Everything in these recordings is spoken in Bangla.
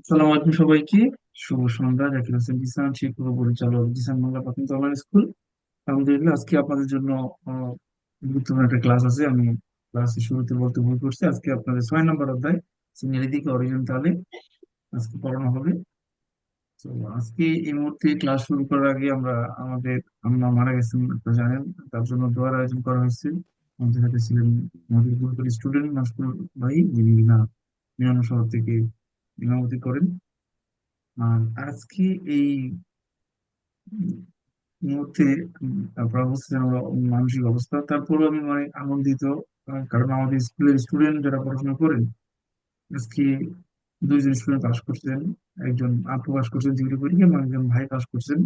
আসসালামু আলাইকুম সবাইকে। শুভ সন্ধ্যা, জাকির হোসেন জিসান শিক্ষক পরিচালক জিসান বাংলা প্রাথমিক অনলাইন স্কুল আলহামদুলিল্লাহ, আজকে আপনাদের জন্য গুরুত্বপূর্ণ একটা ক্লাস আছে। আমি ক্লাসের শুরুতে বলতে ভুল করছি। আজকে আপনাদের ছয় নম্বর অধ্যায় সিনিয়র দিকে অরিজিন আজকে পড়ানো হবে। তো আজকে এই মুহূর্তে ক্লাস শুরু করার আগে আমরা, আমাদের, আম্মা মারা গেছেন, আপনারা জানেন, তার জন্য দোয়ার আয়োজন করা হয়েছে। আমাদের সাথে ছিলেন আমাদের স্টুডেন্ট মাসকুর ভাই, যিনি না মিরানো শহর থেকে ইমামতি করেন। আজকে এই মুহূর্তে বুঝছেন আমরা মানসিক অবস্থা তারপরে আমি অনেক আনন্দিত কারণ আমাদের স্কুলের স্টুডেন্ট যারা পড়াশোনা করেন আজকে দুইজন স্টুডেন্ট পাস করছেন। একজন আপু পাস করছেন ডিগ্রি পরীক্ষায় এবং একজন ভাই পাস করছেন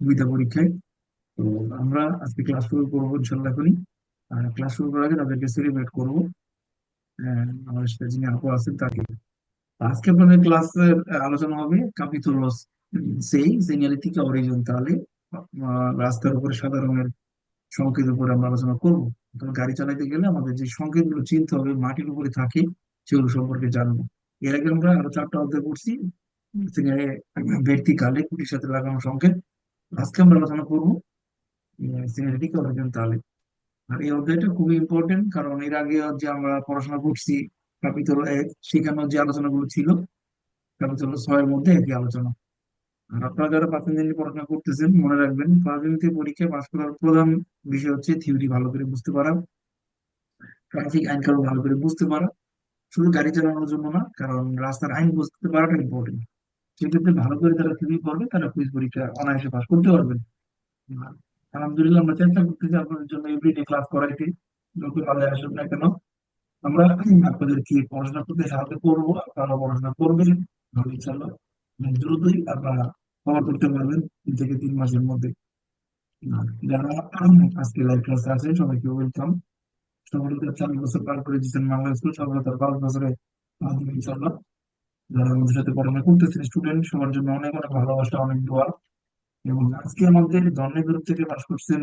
বিদ্যা পরীক্ষায়। তো আমরা আজকে ক্লাস শুরু করব ইনশাল্লাহ এখনই। আর ক্লাস শুরু করার আগে তাদেরকে সেলিব্রেট করব। আহ, আমাদের সাথে যিনি আপু আছেন তাকে আজকে আপনাদের ক্লাসের আলোচনা হবে ক্যাপিটোলস সেই তাহলে আহ, রাস্তার উপরে সাদা রঙের সংকেতের উপরে আমরা আলোচনা করব। গাড়ি চালাতে গেলে আমাদের যে সংকেতগুলো চিনতে হবে মাটির উপরে থাকে সেগুলো সম্পর্কে জানব। এর আগে আমরা আরও চারটা অধ্যায় পড়ছি ব্যক্তিকালে কুটির সাথে লাগানো সংকেত। আজকে আমরা আলোচনা করব সিনিয়রিটিকে অরিজিন তাহলে আর এই অধ্যায়টা খুবই ইম্পর্টেন্ট কারণ এর আগে যে আমরা পড়াশোনা করছি ক্যাপিটাল এক সেখানে যে আলোচনাগুলো ছিল ক্যাপিটাল ছয়ের মধ্যে একই আলোচনা। আর আপনারা যারা প্রাথমিক পড়াশোনা করতেছেন, মনে রাখবেন প্রাথমিক পরীক্ষায় পাশ করার প্রধান বিষয় হচ্ছে থিওরি ভালো করে বুঝতে পারা। ট্রাফিক আইন কানুন ভালো করে বুঝতে পারা। শুধু গাড়ি চালানোর জন্য না, কারণ রাস্তার আইন বুঝতে পারাটা ইম্পর্টেন্ট সেক্ষেত্রে ভালো করে তারা থিওরি পড়বে, তারা কুইজ পরীক্ষা অনায়াসে পাশ করতে পারবেন। আলহামদুলিল্লাহ, আমরা চেষ্টা করতেছি আপনাদের জন্য এভরিডে ক্লাস করাইতে। যত ভালো আসুক না কেন আমরা আপনাদেরকে পড়াশোনা করতে সাহায্য করব, আপনারা পড়াশোনা করবেন ভালো ইনশাল্লাহ দ্রুতই আপনারা কভার করতে পারবেন তিন থেকে তিন মাসের মধ্যে। যারা আজকে লাইভ ক্লাসে আছেন, সবাইকে ওয়েলকাম সফলতার চার বছর পার করে দিচ্ছেন বাংলা স্কুল, সফলতার পাঁচ বছরে ইনশাল্লাহ যারা আমাদের সাথে পড়াশোনা করতেছেন স্টুডেন্ট সবার জন্য অনেক অনেক ভালোবাসা, অনেক দোয়া। এবং আজকে আমাদের ধর্মের গ্রুপ থেকে পাশ করছেন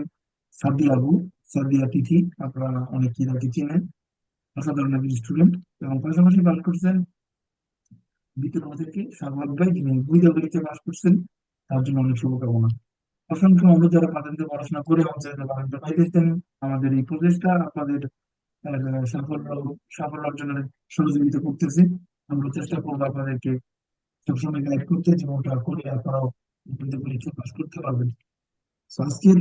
সাদিয়া আবু, সাদিয়া তিথি, আপনারা অনেকেই তাকে চিনেন। অসাধারণ একজন স্টুডেন্ট এবং পাশাপাশি পাশ করছেন দ্বিতীয় থেকে শাহবাগ ভাই, যিনি বুঝা পরীক্ষায় পাশ করছেন, তার জন্য অনেক শুভকামনা। অসংখ্য অনুরোধ যারা প্রাথমিক পড়াশোনা করে আমাদের প্রাথমিক পাইতেছেন আমাদের এই প্রচেষ্টা, আপনাদের সাফল্য সাফল্য অর্জনের সহযোগিতা করতেছি। আমরা চেষ্টা করব আপনাদেরকে সবসময় গাইড করতে, যেমনটা করে আপনারাও পরীক্ষা পাস করতে পারবেন। আজকের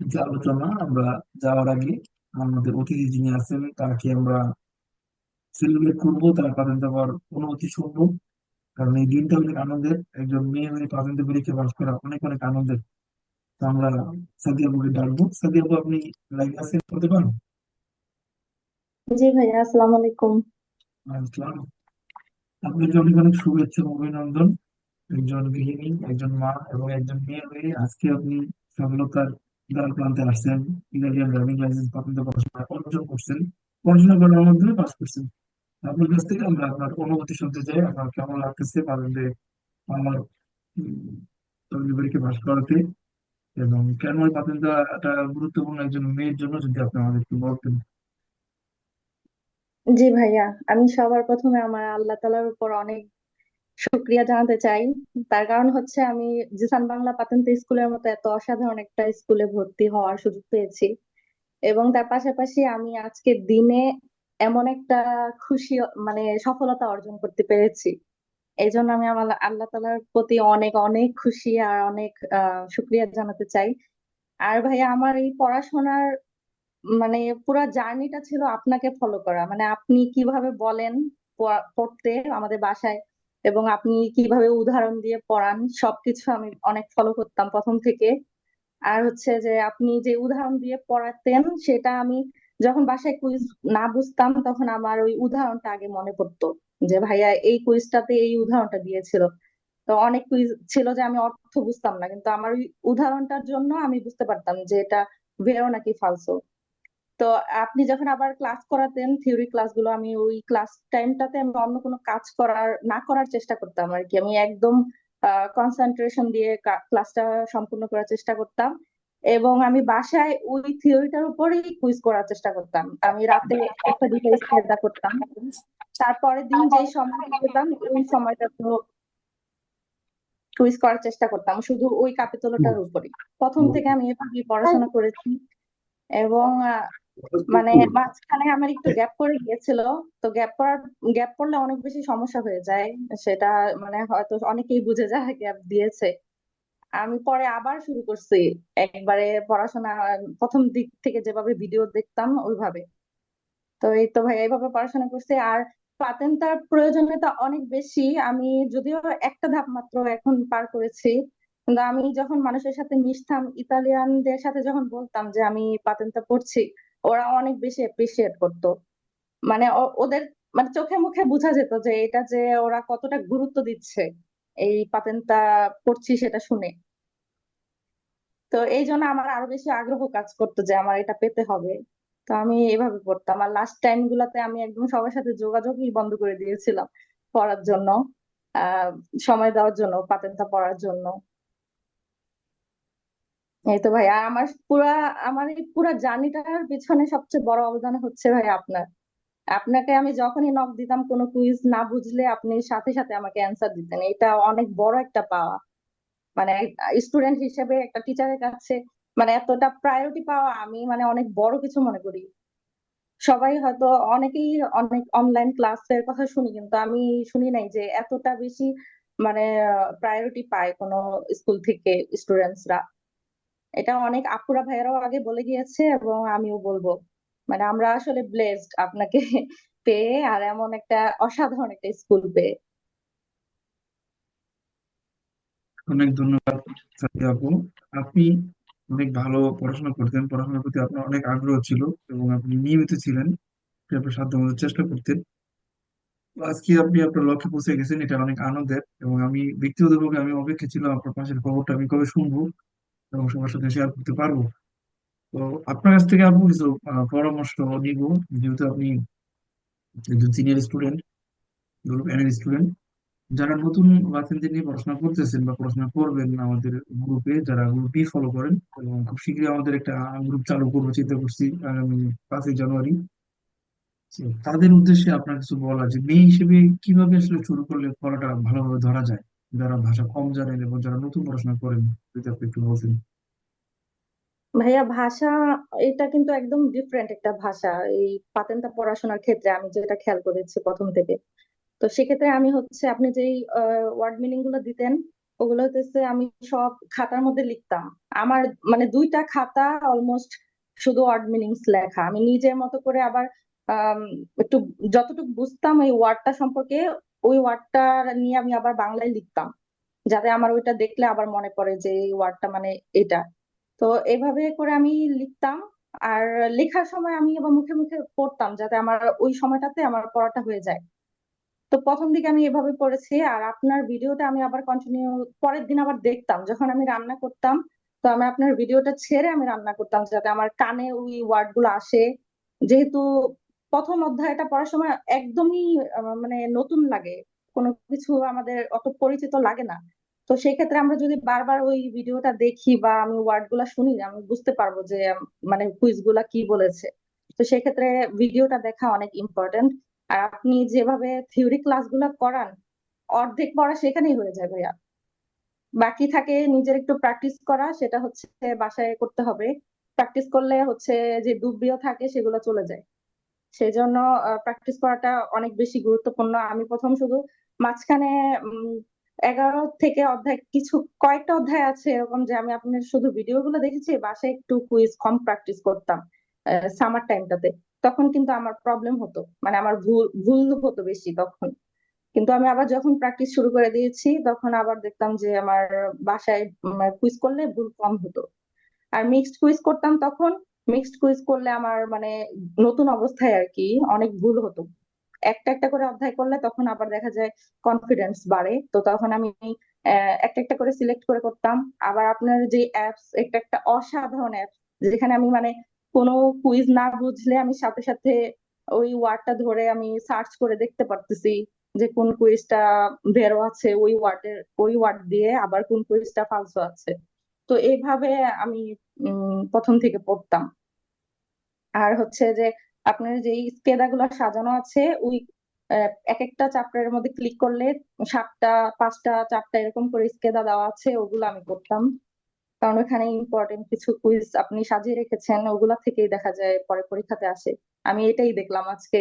যে আলোচনা, আমরা যাওয়ার আগে আমাদের অতিথি যিনি আছেন তাকে আমরা সেলিব্রেট করব। তার প্রাথমিক দেওয়ার অনুমতি শুনব। কারণ এই দিনটা অনেক আনন্দের। একজন মেয়ে হয়ে প্রাথমিক পরীক্ষা পাস করা অনেক অনেক আনন্দের। তো আমরা সাদিয়া আপুকে ডাকবো। সাদিয়া আপু আপনি লাইভ আছেন করতে পারেন? জি ভাইয়া আসসালামু আলাইকুম। আসসালাম। আপনাকে অনেক অনেক শুভেচ্ছা অভিনন্দন। একজন গৃহিণী একজন মা এবং একজন মেয়ে হয়ে আজকে আপনি সফলতার দ্বার প্রান্তে আসছেন ইতালিয়ান ড্রাইভিং লাইসেন্স প্রাপ্ত পড়াশোনা অর্জন করছেন, পড়াশোনা করার মাধ্যমে পাস করছেন। আপনার কাছ থেকে আমরা আপনার অনুভূতি শুনতে চাই, আপনার কেমন লাগতেছে? পারেন যে আমার পাস করাতে। এবং কেন ওই পাতেন্টটা গুরুত্বপূর্ণ একজন মেয়ের জন্য, যদি আপনি আমাদেরকে বলতেন। জি ভাইয়া, আমি সবার প্রথমে আমার আল্লাহ তাআলার উপর অনেক শুকরিয়া জানাতে চাই। তার কারণ হচ্ছে আমি জিসান বাংলা পাতেন্ট স্কুলের মতো এত অসাধারণ একটা স্কুলে ভর্তি হওয়ার সুযোগ পেয়েছি। এবং তার পাশাপাশি আমি আজকের দিনে এমন একটা খুশি মানে সফলতা অর্জন করতে পেরেছি। এই জন্য আমি আমার আল্লাহ তাআলার প্রতি অনেক অনেক খুশি আর অনেক আহ শুকরিয়া জানাতে চাই। আর ভাইয়া, আমার এই পড়াশোনার মানে পুরো জার্নিটা ছিল আপনাকে ফলো করা। মানে আপনি কীভাবে বলেন পড়া- পড়তে আমাদের বাসায় এবং আপনি কীভাবে উদাহরণ দিয়ে পড়ান, সবকিছু আমি অনেক ফলো করতাম প্রথম থেকে। আর হচ্ছে যে আপনি যে উদাহরণ দিয়ে পড়াতেন, সেটা আমি যখন বাসায় কুইজ না বুঝতাম, তখন আমার ওই উদাহরণটা আগে মনে পড়তো যে, ভাইয়া, এই কুইজটাতে এই উদাহরণটা দিয়েছিল। তো অনেক কুইজ ছিল যে আমি অর্থ বুঝতাম না, কিন্তু আমার ওই উদাহরণটার জন্য আমি বুঝতে পারতাম যে এটা ভেরো নাকি ফালসো তো আপনি যখন আবার ক্লাস করাতেন থিওরি ক্লাসগুলো আমি ওই ক্লাস টাইমটাতে আমি অন্য কোনো কাজ করার না করার চেষ্টা করতাম আর কি। আমি একদম কনসেন্ট্রেশন দিয়ে ক্লাসটা সম্পূর্ণ করার চেষ্টা করতাম এবং আমি বাসায় ওই থিওরিটার উপরেই কুইজ করার চেষ্টা করতাম। আমি রাতে একটা ডিভাইস চিন্তা করতাম। তারপরের দিন যে সময়টা পেতাম ওই সময়টা তো কুইজ করার চেষ্টা করতাম শুধু ওই কাপিতলটার উপরে প্রথম থেকে আমি এভাবেই পড়াশোনা করেছি এবং মানে মাঝখানে আমার একটু গ্যাপ পড়ে গিয়েছিল। তো গ্যাপ করার গ্যাপ পড়লে অনেক বেশি সমস্যা হয়ে যায়। সেটা মানে হয়তো অনেকেই বুঝে যায় গ্যাপ দিয়েছে। আমি পরে আবার শুরু করছি। একবারে পড়াশোনা প্রথম দিক থেকে যেভাবে ভিডিও দেখতাম ওইভাবে। তো এই তো ভাই এইভাবে পড়াশোনা করছি। আর পাতেন্তার প্রয়োজনীয়তা অনেক বেশি। আমি যদিও একটা ধাপ মাত্র এখন পার করেছি। কিন্তু আমি যখন মানুষের সাথে মিশতাম ইতালিয়ানদের সাথে যখন বলতাম যে আমি পাতেন্তা পড়ছি ওরা অনেক বেশি এপ্রিসিয়েট করতো। মানে ওদের মানে চোখে মুখে বোঝা যেত যে এটা যে ওরা কতটা গুরুত্ব দিচ্ছে, এই পাতেন্তা পড়ছি সেটা শুনে। তো এই জন্য আমার আরও বেশি আগ্রহ কাজ করতো যে আমার এটা পেতে হবে। তো আমি এভাবে পড়তাম। আর লাস্ট টাইম গুলাতে আমি একদম সবার সাথে যোগাযোগই বন্ধ করে দিয়েছিলাম পড়ার জন্য, আহ, সময় দেওয়ার জন্য পাতেন্তা পড়ার জন্য। এই তো ভাই, আর আমার পুরা, আমার এই পুরা জার্নিটার পিছনে সবচেয়ে বড় অবদান হচ্ছে ভাই আপনার। আপনাকে আমি যখনই নক দিতাম, কোনো কুইজ না বুঝলে আপনি সাথে সাথে আমাকে অ্যান্সার দিতেন। এটা অনেক বড় একটা পাওয়া। মানে স্টুডেন্ট হিসেবে একটা টিচারের কাছে মানে এতটা প্রায়োরিটি পাওয়া, আমি মানে অনেক বড় কিছু মনে করি। সবাই হয়তো অনেকেই অনেক অনলাইন ক্লাসের কথা শুনি, কিন্তু আমি শুনি নাই যে এতটা বেশি মানে প্রায়োরিটি পায় কোনো স্কুল থেকে স্টুডেন্টসরা এটা অনেক আপুরা ভাইয়েরাও আগে বলে গিয়েছে এবং আমিও বলব। মানে আমরা আসলে ব্লেসড আপনাকে পেয়ে আর এমন একটা অসাধারণ একটা স্কুল পেয়ে। অনেক ধন্যবাদ আপু। আপনি অনেক ভালো পড়াশোনা করতেন, পড়াশোনার প্রতি আপনার অনেক আগ্রহ ছিল এবং আপনি নিয়মিত ছিলেন আপনি আপনার সাধ্যমতো চেষ্টা করতেন। আজকে আপনি আপনার লক্ষ্যে পৌঁছে গেছেন, এটা অনেক আনন্দের এবং আমি ব্যক্তিগতভাবে আমি অপেক্ষা ছিলাম, আপনার পাশের খবরটা আমি কবে শুনব। এবং সবার সাথে শেয়ার করতে পারব। তো আপনার কাছ থেকে আপু কিছু পরামর্শ নিব, যেহেতু আপনি একজন senior student group and student যারা নতুন বাচ্চাদের নিয়ে পড়াশোনা করতেছেন বা পড়াশোনা করবেন আমাদের গ্রুপে যারা গ্রুপ বি ফলো করেন এবং খুব শীঘ্রই আমাদের একটা গ্রুপ চালু করব চিন্তা করছি, আগামী পাঁচই জানুয়ারি। তাদের উদ্দেশ্যে আপনার কিছু বলা যে মেয়ে হিসেবে কীভাবে আসলে শুরু করলে পড়াটা ভালোভাবে ধরা যায়? যারা ভাষা কম জানেন এবং যারা নতুন পড়াশোনা করেন, যদি আপনি একটু বলতেন। ভাইয়া, ভাষা, এটা কিন্তু একদম ডিফারেন্ট একটা ভাষা। এই পাতেন্তা পড়াশোনার ক্ষেত্রে আমি যেটা খেয়াল করেছি প্রথম থেকে। তো সেক্ষেত্রে আমি হচ্ছে, আপনি যেই ওয়ার্ড মিনিংগুলো দিতেন, ওগুলো হচ্ছে আমি সব খাতার মধ্যে লিখতাম। আমার মানে দুইটা খাতা অলমোস্ট শুধু ওয়ার্ড মিনিংস লেখা। আমি নিজের মতো করে আবার একটু যতটুকু বুঝতাম এই ওয়ার্ডটা সম্পর্কে ওই ওয়ার্ডটা নিয়ে আমি আবার বাংলায় লিখতাম। যাতে আমার ওইটা দেখলে আবার মনে পড়ে যে এই ওয়ার্ডটা মানে এটা। তো এভাবে করে আমি লিখতাম। আর লেখার সময় আমি আবার মুখে মুখে পড়তাম যাতে আমার ওই সময়টাতে আমার পড়াটা হয়ে যায়। তো প্রথম দিকে আমি এভাবে পড়েছি। আর আপনার ভিডিওটা আমি আবার কন্টিনিউ পরের দিন আবার দেখতাম। যখন আমি রান্না করতাম, তো আমি আপনার ভিডিওটা ছেড়ে আমি রান্না করতাম যাতে আমার কানে ওই ওয়ার্ডগুলো আসে। যেহেতু প্রথম অধ্যায়টা পড়ার সময় একদমই মানে নতুন লাগে। কোনো কিছু আমাদের অত পরিচিত লাগে না। তো সেই ক্ষেত্রে আমরা যদি বারবার ওই ভিডিওটা দেখি বা আমি ওয়ার্ডগুলা শুনি, আমি বুঝতে পারব যে মানে কুইজগুলা কি বলেছে। তো সেক্ষেত্রে ভিডিওটা দেখা অনেক ইম্পর্টেন্ট আর আপনি যেভাবে থিওরি ক্লাস ক্লাসগুলো করান, অর্ধেক পড়া সেখানেই হয়ে যায় ভাইয়া। বাকি থাকে নিজের একটু প্র্যাকটিস করা, সেটা হচ্ছে বাসায় করতে হবে। প্র্যাকটিস করলে হচ্ছে যে ডুবরিও থাকে সেগুলো চলে যায়। সেই জন্য প্র্যাকটিস করাটা অনেক বেশি গুরুত্বপূর্ণ। আমি প্রথম শুধু মাঝখানে এগারো থেকে অধ্যায়, কিছু কয়েকটা অধ্যায় আছে এরকম যে আমি আপনার শুধু ভিডিও গুলো দেখেছি, বাসায় একটু কুইজ কম প্র্যাকটিস করতাম সামার টাইমটাতে তখন কিন্তু আমার প্রবলেম হতো মানে আমার ভুল ভুল হতো বেশি তখন। কিন্তু আমি আবার যখন প্র্যাকটিস শুরু করে দিয়েছি, তখন আবার দেখতাম যে আমার বাসায় কুইজ করলে ভুল কম হতো। আর মিক্সড কুইজ করতাম তখন মিক্সড কুইজ করলে আমার মানে নতুন অবস্থায় আর কি অনেক ভুল হতো। একটা একটা করে অধ্যায় করলে তখন আবার দেখা যায় কনফিডেন্স বাড়ে। তো তখন আমি একটা একটা করে সিলেক্ট করে করতাম। আবার আপনার যে অ্যাপস একটা একটা অসাধারণ অ্যাপস যেখানে আমি মানে কোনো কুইজ না বুঝলে আমি সাথে সাথে ওই ওয়ার্ডটা ধরে আমি সার্চ করে দেখতে পারতেছি যে কোন কুইজটা বেরো আছে ওই ওয়ার্ডের ওই ওয়ার্ড দিয়ে আবার কোন কুইজটা ফালসো আছে। তো এইভাবে আমি প্রথম থেকে পড়তাম। আর হচ্ছে যে আপনার যে স্কেদাগুলো সাজানো আছে, ওই এক একটা চ্যাপ্টারের মধ্যে ক্লিক করলে সাতটা, পাঁচটা চারটা এরকম করে স্কেদা দেওয়া আছে, ওগুলো আমি করতাম। কারণ ওখানে ইম্পর্টেন্ট কিছু কুইজ আপনি সাজিয়ে রেখেছেন, ওগুলা থেকেই দেখা যায় পরে পরীক্ষাতে আসে। আমি এটাই দেখলাম আজকে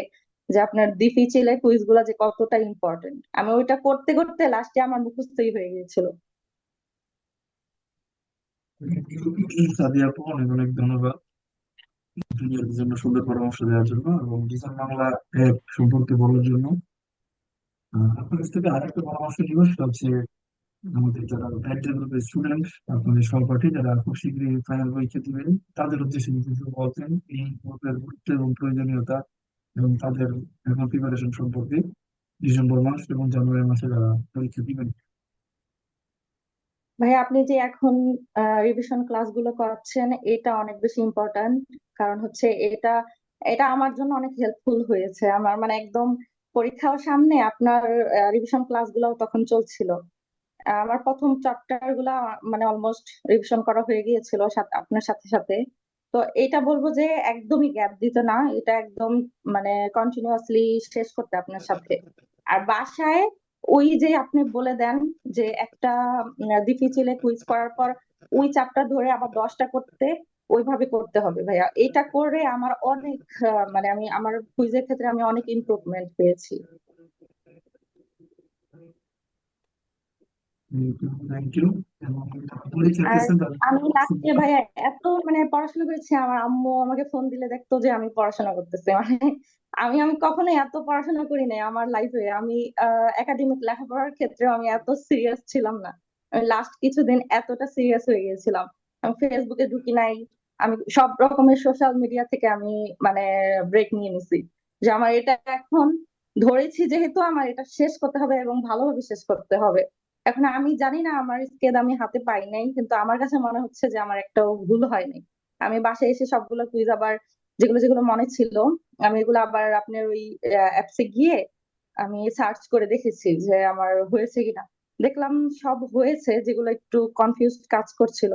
যে আপনার ডিফিচিলে কুইজগুলা যে কতটা ইম্পর্টেন্ট আমি ওইটা করতে করতে লাস্টে আমার মুখস্থই হয়ে গিয়েছিল। অনেক অনেক ধন্যবাদ। জুনিয়রদের জন্য সুন্দর পরামর্শ দেওয়ার জন্য এবং ডিজাইন বাংলা অ্যাপ সম্পর্কে বলার জন্য। আপনার কাছ থেকে আরেকটা পরামর্শ নিব, সেটা হচ্ছে আমাদের যারা ব্যাচলর গ্রুপের স্টুডেন্ট আপনাদের সহপাঠী যারা খুব শীঘ্রই ফাইনাল পরীক্ষা দিবেন, তাদের উদ্দেশ্যে কিছু বলতেন এই গ্রুপের গুরুত্ব এবং প্রয়োজনীয়তা এবং তাদের এখন প্রিপারেশন সম্পর্কে। ডিসেম্বর মাস এবং জানুয়ারি মাসে যারা পরীক্ষা দিবেন। ভাই, আপনি যে এখন রিভিশন ক্লাসগুলো করাচ্ছেন, এটা অনেক বেশি ইম্পর্ট্যান্ট কারণ হচ্ছে এটা এটা আমার জন্য অনেক হেল্পফুল হয়েছে। আমার মানে একদম পরীক্ষাও সামনে আপনার রিভিশন ক্লাসগুলোও তখন চলছিল। আমার প্রথম চ্যাপ্টারগুলা মানে অলমোস্ট রিভিশন করা হয়ে গিয়েছিল আপনার সাথে সাথে। তো এটা বলব যে একদমই গ্যাপ দিত না, এটা একদম মানে কন্টিনিউয়াসলি শেষ করতে আপনার সাথে। আর বাসায় ওই যে আপনি বলে দেন যে একটা ডিফিচিলে কুইজ করার পর ওই চাপটা ধরে আবার দশটা করতে ওইভাবে করতে হবে ভাইয়া। এটা করে আমার অনেক মানে আমি, আমার কুইজের ক্ষেত্রে আমি অনেক ইমপ্রুভমেন্ট পেয়েছি থ্যাংক ইউ এবং পরীক্ষা আর দিচ্ছেন তাদের আমি লাস্টে ভাইয়া এত মানে পড়াশোনা করেছি, আমার আম্মু আমাকে ফোন দিলে দেখতো যে আমি পড়াশোনা করতেছি। মানে আমি আমি কখনোই এত পড়াশোনা করি নাই আমার লাইফে আমি একাডেমিক লেখাপড়ার ক্ষেত্রে আমি এত সিরিয়াস ছিলাম না। আমি লাস্ট কিছুদিন এতটা সিরিয়াস হয়ে গিয়েছিলাম। আমি ফেসবুকে ঢুকি নাই। আমি সব রকমের সোশ্যাল মিডিয়া থেকে আমি মানে ব্রেক নিয়ে নিছি। যে আমার এটা এখন ধরেছি যেহেতু আমার এটা শেষ করতে হবে এবং ভালোভাবে শেষ করতে হবে। এখন আমি জানি না আমার স্কেদ আমি হাতে পাই নাই, কিন্তু আমার কাছে মনে হচ্ছে যে আমার একটাও ভুল হয়নি আমি বাসায় এসে সবগুলো কুইজ আবার যেগুলো যেগুলো মনে ছিল, আমি এগুলো আবার আপনার ওই অ্যাপসে গিয়ে আমি সার্চ করে দেখেছি যে আমার হয়েছে কিনা। দেখলাম সব হয়েছে যেগুলো একটু কনফিউজ কাজ করছিল।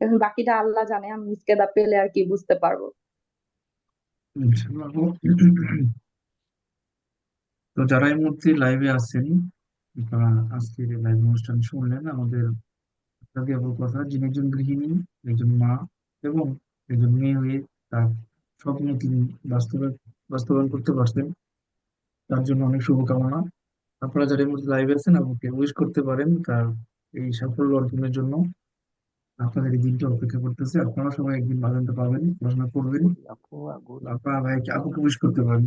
এখন বাকিটা আল্লাহ জানে, আমি স্কেদা পেলে আর কি বুঝতে পারব। তো যারা এই মুহূর্তে লাইভে আছেন বা আজকের লাইভ অনুষ্ঠান শুনলেন আমাদের কথা যিনি একজন গৃহিণী একজন মা এবং একজন মেয়ে হয়ে তার স্বপ্ন তিনি বাস্তবায়ন বাস্তবায়ন করতে পারছেন তার জন্য অনেক শুভকামনা। আপনারা যারা এই মুহূর্তে লাইভে আছেন আপুকে উইশ করতে পারেন তার এই সাফল্য অর্জনের জন্য। আপনাদের এই দিনটা অপেক্ষা করতেছে। আপনারা সবাই একদিন বাজানটা পাবেন পড়াশোনা করবেন। আপনারা ভাইকে আপুকে উইশ করতে পারেন।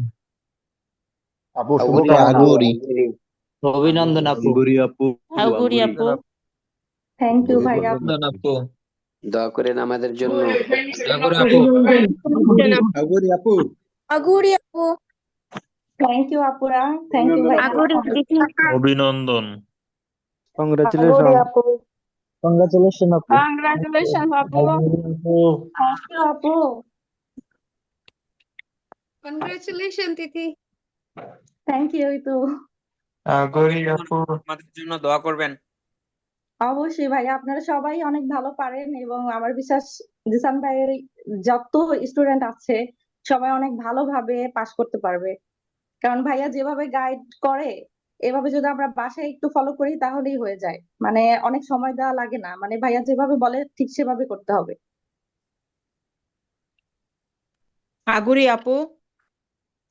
আপু শুভকামনা অভিনন্দন আপু আগুরি আপু আগুরি আপু থ্যাংক ইউ ভাইয়া অভিনন্দন আপু দোয়া করেন আমাদের জন্য আগুরি আপু আগুরি আপু আগুরি আপু থ্যাংক ইউ আপুরা থ্যাংক ইউ ভাইয়া আগুরি দিদি অভিনন্দন কংগ্রাচুলেশন কংগ্রাচুলেশন আপু কংগ্রাচুলেশন আপু থ্যাংক ইউ আপু কংগ্রাচুলেশন দিদি থ্যাংক ইউ আপু। আমাদের জন্য দোয়া করবেন। অবশ্যই ভাই আপনারা সবাই অনেক ভালো পারেন এবং আমার বিশ্বাস জিসান ভাইয়ের যত স্টুডেন্ট আছে সবাই অনেক ভালোভাবে পাশ করতে পারবে। কারণ ভাইয়া যেভাবে গাইড করে এভাবে যদি আমরা বাসায় একটু ফলো করি তাহলেই হয়ে যায়। মানে অনেক সময় দেওয়া লাগে না। মানে ভাইয়া যেভাবে বলে ঠিক সেভাবে করতে হবে। আগুরি আপু।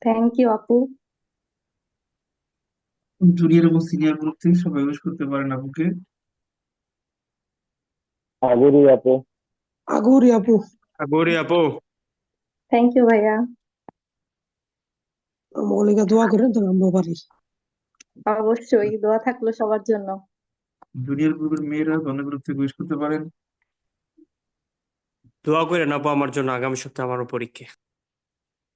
থ্যাংক ইউ আপু। জুনিয়র এবং সিনিয়র গ্রুপ থেকে সবাই উইশ করতে পারেন আপুকে। আগুরি আপু। আগুরি আপু। আগুরি আপু। থ্যাংক ইউ ভাইয়া। মৌলিকা দোয়া করেন তো আমরা পারি অবশ্যই দোয়া থাকল সবার জন্য। জুনিয়র গ্রুপের মেয়েরা ধন্য গ্রুপ থেকে উইশ করতে পারেন। দোয়া করেন আপু আমার জন্য আগামী সপ্তাহে আমারও পরীক্ষা।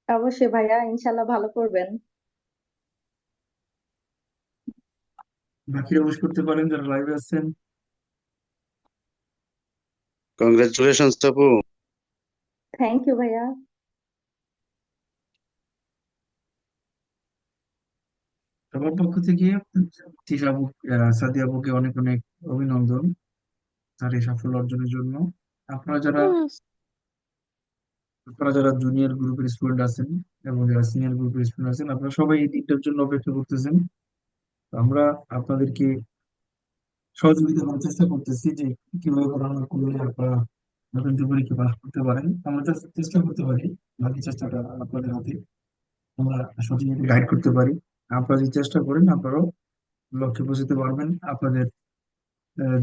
অবশ্যই ভাইয়া ইনশাল্লাহ ভালো করবেন। বাকিরা উইশ করতে পারেন যারা লাইভে আছেন। কংগ্রাচুলেশন আপু থ্যাংক ইউ ভাইয়া। সবার পক্ষ থেকে সাদিয়া আপুকে অনেক অনেক অভিনন্দন তার এই সাফল্য অর্জনের জন্য। আপনারা যারা আপনারা যারা জুনিয়র গ্রুপের স্টুডেন্ট আছেন এবং যারা সিনিয়র গ্রুপের স্টুডেন্ট আছেন আপনারা সবাই এই দিনটার জন্য অপেক্ষা করতেছেন। আমরা আপনাদেরকে সহযোগিতা করার চেষ্টা করতেছি যে কীভাবে পড়াশোনা করলে আপনারা নতুন পরীক্ষা পাস করতে পারেন। আমরা চেষ্টা করতে পারি, বাকি চেষ্টাটা আপনাদের হাতে আমরা সঠিক গাইড করতে পারি। আপনারা যদি চেষ্টা করেন, আপনারাও লক্ষ্যে পৌঁছতে পারবেন আপনাদের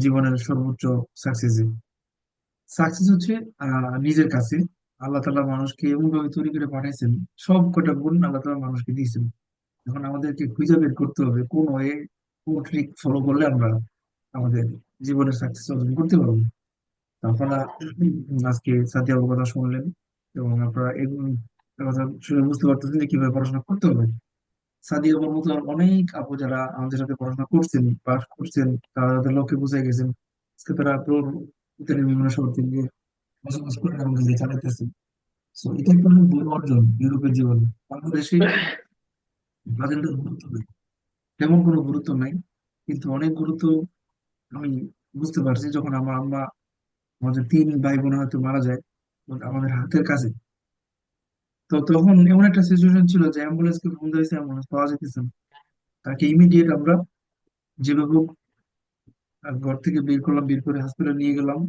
জীবনের সর্বোচ্চ সাকসেসে সাকসেস হচ্ছে নিজের কাছে। আল্লাহ তাআলা মানুষকে এমন ভাবে তৈরি করে পাঠাইছেন সব কটা গুণ আল্লাহ তাআলা মানুষকে দিয়েছেন। এখন আমাদেরকে খুঁজে বের করতে হবে কোন ওয়ে কোন ট্রিক ফলো করলে আমরা আমাদের জীবনে সাকসেস অর্জন করতে পারব। আপনারা আজকে সাথী আপুর কথা শুনলেন এবং আপনারা কথা শুনে বুঝতে পারতেছেন যে কীভাবে পড়াশোনা করতে হবে। সাদিয়া আপুর মতো অনেক আপু যারা আমাদের সাথে পড়াশোনা করছেন পাস করছেন, তারা তাদের লক্ষ্যে পৌঁছে গেছেন। তারা প্রতিদিন বিভিন্ন শহর থেকে বসবাস করে আমাদের চালাইতেছেন তো এটা একটা অনেক বড় অর্জন ইউরোপের জীবনে। বাংলাদেশে বাজেটের গুরুত্ব নেই। তেমন কোনো গুরুত্ব নাই, কিন্তু অনেক গুরুত্ব আমি বুঝতে পারছি যখন আমার আম্মা আমাদের তিন ভাই বোন হয়তো মারা যায় আমাদের হাতের কাছে। তো তখন এমন একটা সিচুয়েশন ছিল যে অ্যাম্বুলেন্সকে ফোন দিয়েছে অ্যাম্বুলেন্স পাওয়া যেতেছে না। তাকে ইমিডিয়েট আমরা যেভাবে ঘর থেকে বের করলাম, বের করে হসপিটাল নিয়ে গেলাম।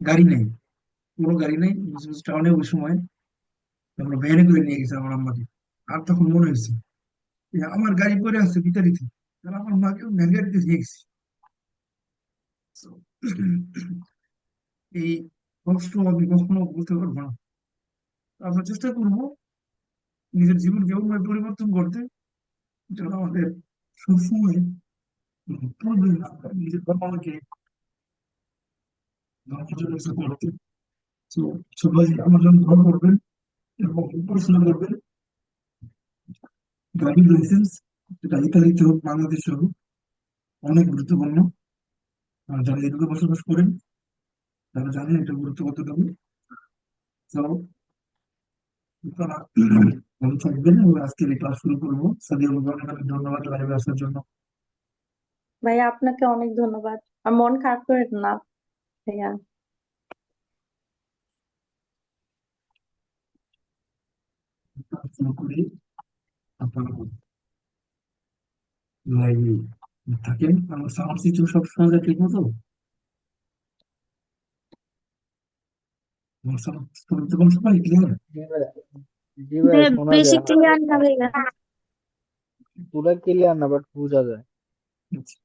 গাড়ি নেই, কোনো গাড়ি নেই টাউনে ওই সময় আমরা ভ্যানে করে নিয়ে গেছি আমার আম্মাকে। আর তখন মনে হয়েছে আমার গাড়ি পরে আছে বিতাড়িতে তাহলে আমার মাকে গাড়িতে গেছি এই কষ্ট আমি কখনো বলতে পারব না। আমরা চেষ্টা করব নিজের জীবনকে এমনভাবে পরিবর্তন করতে, যেন আমাদের সবসময় নিজের বাবা মাকে ধর্মের জন্য করতে। সবাই আমার জন্য করবেন এবং পড়াশোনা করবেন। ড্রাইভিং লাইসেন্স সেটা ইতালিতে হোক বাংলাদেশে হোক অনেক গুরুত্বপূর্ণ। যারা এদিকে বসবাস করেন তারা জানেন এটা গুরুত্ব কতটুকু। তো ভালো থাকবেন আজকের এই ক্লাস শুরু করব। সাদিয়া অনেক ধন্যবাদ লাইভে আসার জন্য। ভাইয়া আপনাকে অনেক ধন্যবাদ। আর মন খারাপ করেন না ভাইয়া। শুরু করি। আপনারা লাইভে থাকেন আমার সাউন্ড সিস্টেম সব সময় ঠিক মতো শুনতে পাচ্ছ ভাই ক্লিয়ার জি ভাই শোনা বেশি ক্লিয়ার না ভাইয়া ক্লিয়ার না বাট বোঝা যায়। আচ্ছা।